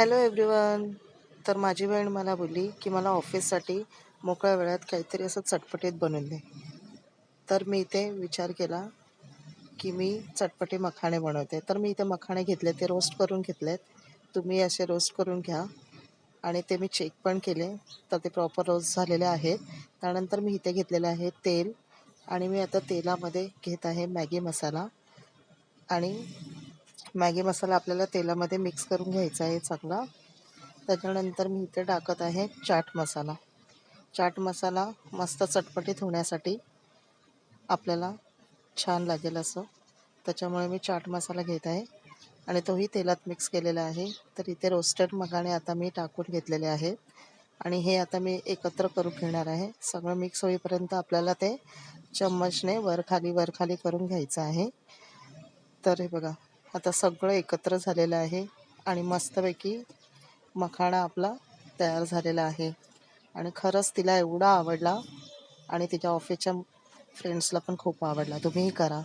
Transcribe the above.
Hello everyone तर माझी बहीण मला बोलली की मला ऑफिससाठी मोकळ्या वेळात काहीतरी असं चटपटीत बनवून दे. तर मी इथे विचार केला की मी चटपटी मखाणे बनवते. तर मी इथे मखाणे घेतले ते रोस्ट करून घेतलेत. तुम्ही असे रोस्ट करून घ्या. आणि ते मी चेक पण केले. तर ते प्रॉपर रोस्ट झालेले आहेत. त्यानंतर मी इथे घेतलेले आहे तेल. आणि मी आता तेलामध्ये घेत आहे मॅगी मसाला. आणि मॅगी मसाला आपल्याला तेलामध्ये मिक्स करून घ्यायचा आहे चांगला. त्याच्यानंतर मी इथे टाकत आहे चाट मसाला. चाट मसाला मस्त चटपटीत होण्यासाठी आपल्याला छान लागेल असं. त्याच्यामुळे मी चाट मसाला घेत आहे. आणि तोही तेलात मिक्स केलेला आहे. तर इथे रोस्टेड मगाणे आता मी टाकून घेतलेले आहेत. आणि हे आता मी एकत्र करून घेणार आहे. सगळं मिक्स होईपर्यंत आपल्याला ते चम्मचने वर खाली करून घ्यायचं आहे. तर हे बघा आता सगळं एकत्र झालेलं आहे आणि मस्तपैकी मखाणा आपला तयार झालेला आहे. आणि खरंच तिला एवढा आवडला आणि तिच्या ऑफिसच्या फ्रेंड्सला पण खूप आवडला. तुम्हीही करा.